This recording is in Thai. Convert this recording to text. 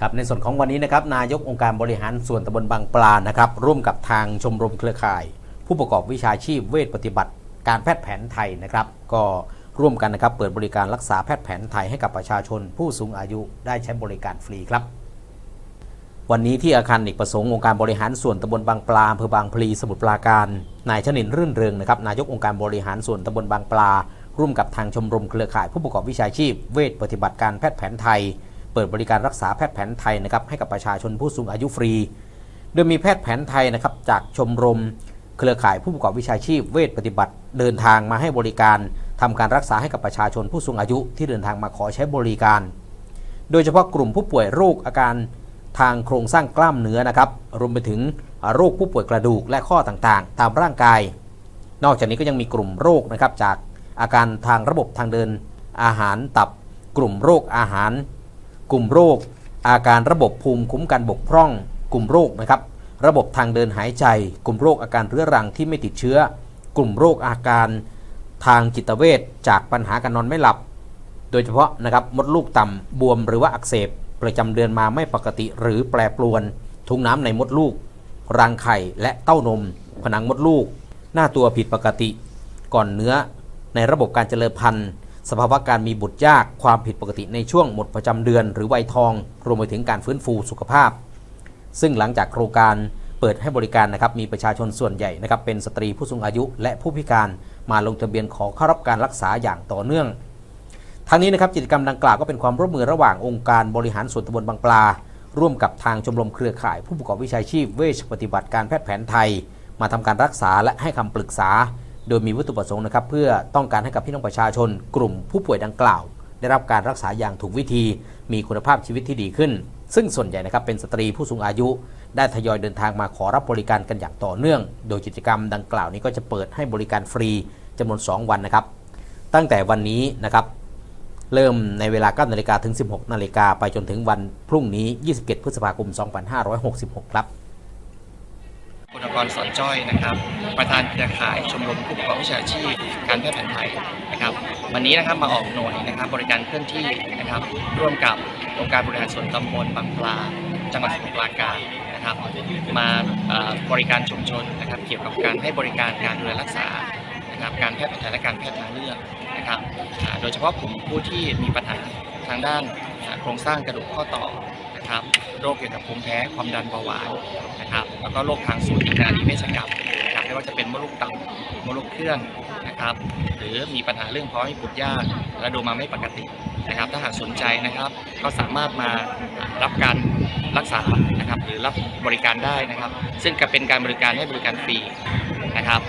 ครับในส่วนของวันนี้นะครับนายกองค์การบริหารส่วนตำบลบางปลานะครับร่วมกับทางชมรมเครือข่าย ผู้ประกอบวิชาชีพเวชปฏิบัติ การแพทย์แผนไทยนะครับก็ร่วมกันนะครับเปิดบริการรักษาแพทย์แผนไทยให้กับประชาชน ผู้สูงอายุได้ใช้บริการฟรีครับ วันนี้ที่อาคารเอกประสงค์องค์การบริหารส่วนตำบลบางปลาอำเภอบางพลีสมุทรปราการนายชนินรื่นเริงนะครับนายกองค์การบริหารส่วนตำบลบางปลา ร่วมกับทางชมรมเครือข่าย ผู้ประกอบวิชาชีพ เวชปฏิบัติการแพทย์แผนไทย เปิดบริการรักษาแพทย์แผนไทยนะครับให้กับประชาชนผู้สูงอายุฟรี โดยมีแพทย์แผนไทยนะครับจากชมรม เครือข่ายผู้ประกอบวิชาชีพเวชปฏิบัติ เดินทางมาให้บริการทำการรักษาให้กับประชาชนผู้สูงอายุที่เดินทางมาขอใช้บริการ โดยเฉพาะกลุ่มผู้ป่วยโรคอาการทางโครงสร้างกล้ามเนื้อนะครับรวมไปถึงโรคผู้ป่วยกระดูกและข้อต่างๆ ตามร่างกาย นอกจากนี้ก็ยังมีกลุ่มโรคนะครับจากอาการทางระบบทางเดินอาหารตับ กลุ่มโรคอาหาร กลุ่มโรค อาการระบบภูมิคุ้มกันบกพร่อง กลุ่มโรคนะครับ ระบบทางเดินหายใจ กลุ่มโรคอาการเรื้อรังที่ไม่ติดเชื้อ กลุ่มโรคอาการทางจิตเวชจากปัญหาการนอนไม่หลับ โดยเฉพาะนะครับมดลูกต่ำบวมหรือว่าอักเสบ ประจำเดือนมาไม่ปกติหรือแปรปรวน ทุงน้ำในมดลูก รังไข่และเต้านม ผนังมดลูก หน้าตัวผิดปกติ ก่อนเนื้อในระบบการเจริญพันธุ์ สภาวะการมีบุตรยากความผิดปกติในช่วงหมดประจำเดือน หรือวัยทอง รวมไปถึงการฟื้นฟูสุขภาพ ซึ่งหลังจากโครงการเปิดให้บริการนะครับมีประชาชนส่วนใหญ่นะครับเป็นสตรีผู้สูงอายุ และผู้พิการมาลงทะเบียนขอเข้ารับการรักษาอย่างต่อเนื่องทั้งนี้นะครับกิจกรรมดังกล่าวก็เป็นความร่วมมือระหว่างองค์การบริหารส่วนตำบลบางปลา ร่วมกับทางชมรมเครือข่าย ผู้ประกอบวิชาชีพเวชปฏิบัติการแพทย์แผนไทย มาทำการรักษาและให้คำปรึกษา โดยมีวัตถุประสงค์นะครับเพื่อต้องการให้กับพี่น้องประชาชน กลุ่มผู้ป่วยดังกล่าว ได้รับการรักษาอย่างถูกวิธี มีคุณภาพชีวิตที่ดีขึ้น ซึ่งส่วนใหญ่นะครับเป็นสตรีผู้สูงอายุ ได้ทยอยเดินทางมาขอรับบริการกันอย่างต่อเนื่อง โดยกิจกรรมดังกล่าวนี้ก็จะเปิดให้บริการฟรีจำนวน 2 วันนะครับ ตั้งแต่วันนี้นะครับเริ่มในเวลา9นาฬิกาถึง 16นาฬิกาไปจนถึงวันพรุ่งนี้ 27 พฤษภาคม 2566 ครับ คุณกรสอนจ้อยนะครับ ประธานเครือข่ายชมรมผู้ประกอบวิชาชีพ การแพทย์แผนไทยนะครับ วันนี้นะครับมาออกหน่วยนะครับ บริการเคลื่อนที่นะครับ ร่วมกับองค์การบริหารส่วนตำบลบางปลา จังหวัดสมุทรปราการนะครับมาบริการชุมชนนะครับ เกี่ยวกับการให้บริการการดูแลรักษานะครับการแพทย์แผนไทยและการแพทย์ทางเลือกนะครับโดยเฉพาะกลุ่มผู้ที่มีปัญหาทางด้านโครงสร้างกระดูกข้อต่อ นะครับ โรคเกี่ยวกับภูมิแพ้ความดันเบาหวานนะครับ แล้วก็โรคทางสูดอีกนารีเวชกรรมนะครับไม่ว่าจะเป็นมดลูกต่ำมดลูกเคลื่อนนะครับ หรือมีปัญหาเรื่องพาะให้บุตรยากและดูมาไม่ปกตินะครับ ถ้าหากสนใจนะครับ ก็สามารถมารับการรักษานะครับ หรือรับบริการได้นะครับ ซึ่งก็เป็นการบริการให้บริการฟรีนะครับ